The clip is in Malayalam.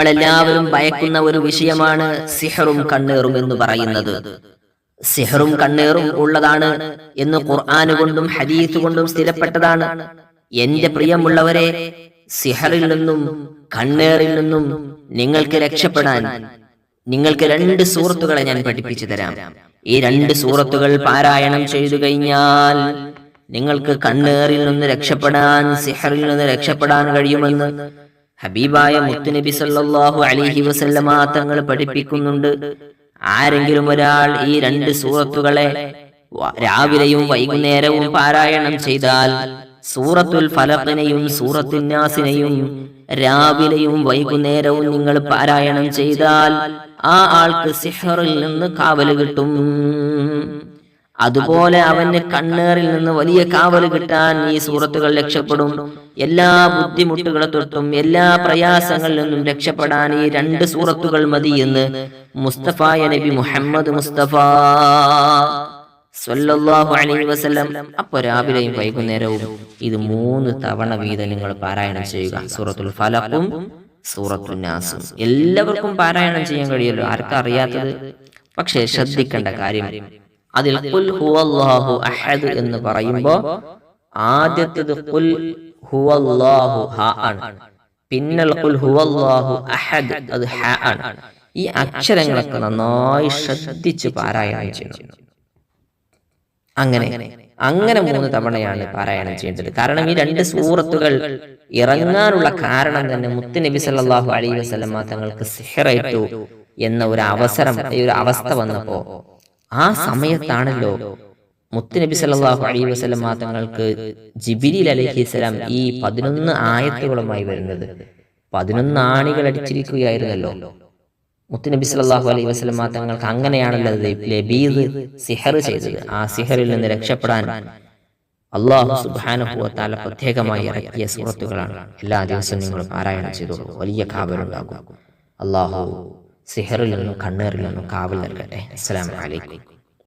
നമ്മളെല്ലാവരും ഭയക്കുന്ന ഒരു വിഷയമാണ് സിഹറും കണ്ണേറും എന്ന് പറയുന്നത്. സിഹറും കണ്ണേറും ഉള്ളതാണ് എന്ന് ഖുർആാനുകൊണ്ടും ഹദീസ് കൊണ്ടും സ്ഥിരപ്പെട്ടതാണ്. എന്റെ പ്രിയമുള്ളവരെ സിഹറിൽ നിന്നും കണ്ണേറിൽ നിന്നും നിങ്ങൾക്ക് രക്ഷപ്പെടാൻ നിങ്ങൾക്ക് രണ്ട് സൂറത്തുകളെ ഞാൻ പഠിപ്പിച്ചു തരാം. ഈ രണ്ട് സൂറത്തുകൾ പാരായണം ചെയ്തു കഴിഞ്ഞാൽ നിങ്ങൾക്ക് കണ്ണേറിൽ നിന്ന് രക്ഷപ്പെടാൻ സിഹറിൽ നിന്ന് രക്ഷപ്പെടാൻ കഴിയുമെന്ന് ഹബീബായ മുത്തുനബി സല്ലാഹു അലിഹി വസല്ലമ തങ്ങൾ പഠിപ്പിക്കുന്നുണ്ട്. ആരെങ്കിലും ഒരാൾ ഈ രണ്ട് സൂറത്തുകളെ രാവിലെയും വൈകുന്നേരവും പാരായണം ചെയ്താൽ സൂറത്തുൽ ഫലഖിനെയും സൂറത്തുൽ നാസിനെയും രാവിലെയും വൈകുന്നേരവും നിങ്ങൾ പാരായണം ചെയ്താൽ ആ ആൾക്ക് സിഹറിൽ നിന്ന് കാവൽ കിട്ടും. അതുപോലെ അവന് കണ്ണേറിൽ നിന്ന് വലിയ കാവൽ കിട്ടാൻ ഈ സൂറത്തുകൾ രക്ഷപ്പെടും. എല്ലാ ബുദ്ധിമുട്ടുകളെ തൊട്ടും എല്ലാ പ്രയാസങ്ങളിൽ നിന്നും രക്ഷപ്പെടാൻ ഈ രണ്ട് സൂറത്തുകൾ മതി എന്ന് മുസ്തഫായ നബി മുഹമ്മദ് മുസ്തഫ സ്വല്ലല്ലാഹു അലൈഹി വസല്ലം. അപ്പൊ രാവിലെയും വൈകുന്നേരവും ഇത് മൂന്ന് തവണ വീതം നിങ്ങൾ പാരായണം ചെയ്യുക. സൂറത്തുൽ ഫലഖും സൂറത്തുൽ നാസും. എല്ലാവർക്കും പാരായണം ചെയ്യാൻ കഴിയുമല്ലോ. ആർക്കും അറിയാത്തത്? പക്ഷേ ശ്രദ്ധിക്കേണ്ട കാര്യം അതിൽ കുൽ ഹുവല്ലാഹു അഹദ് എന്ന് പറയുമ്പോൾ ആദ്യത്തേത് കുൽ ഹുവല്ലാഹു ഹ ആണ്. പിന്നൽ കുൽ ഹുവല്ലാഹു അഹദ് അത് ഹ ആണ്. ഈ അക്ഷരങ്ങളൊക്കെ നന്നായി ശ്രദ്ധിച്ച് പാരായണം ചെയ്യുന്നു അങ്ങനെ അങ്ങനെ മൂന്ന് തവണയാണ് പാരായണം ചെയ്യേണ്ടത്. കാരണം ഈ രണ്ട് സൂറത്തുകൾ ഇറങ്ങാനുള്ള കാരണം തന്നെ മുത്ത് നബി സല്ലല്ലാഹു അലൈഹി വസല്ലമ തങ്ങൾക്ക് സിഹറേറ്റു എന്ന ഒരു അവസരം ഈ ഒരു അവസ്ഥ വന്നപ്പോ ആ സമയത്താണല്ലോ മുത്തുനബി നബി സല്ലല്ലാഹു അലൈഹി വസല്ലമ തങ്ങൾക്ക് ജിബിരിൽ അലൈഹിസ്സലാം ഈ പതിനൊന്ന് ആയത്തുകളുമായി വരുന്നത്. പതിനൊന്ന് ആണികൾ അടിച്ചിരിക്കുകയായിരുന്നല്ലോ. മുത്തുനബി സല്ലല്ലാഹു അലൈഹി വസ്ലം തങ്ങൾക്ക് അങ്ങനെയാണല്ലോ സിഹർ ചെയ്തത്. ആ സിഹറിൽ നിന്ന് രക്ഷപ്പെടാൻ അള്ളാഹു സുബാനുഭവത്താല പ്രത്യേകമായി ഇറക്കിയ സുഹൃത്തുക്കളാണ് എല്ലാ ദിവസവും നിങ്ങൾ പാരായണം ചെയ്തോളൂ. വലിയ കാവലുണ്ടാകും. അള്ളാഹു സിഹറിൽ നിന്നും കണ്ണേറിൽ നിന്നും കാവൽ നൽകട്ടെ അസ്സലാമു അലൈക്കും.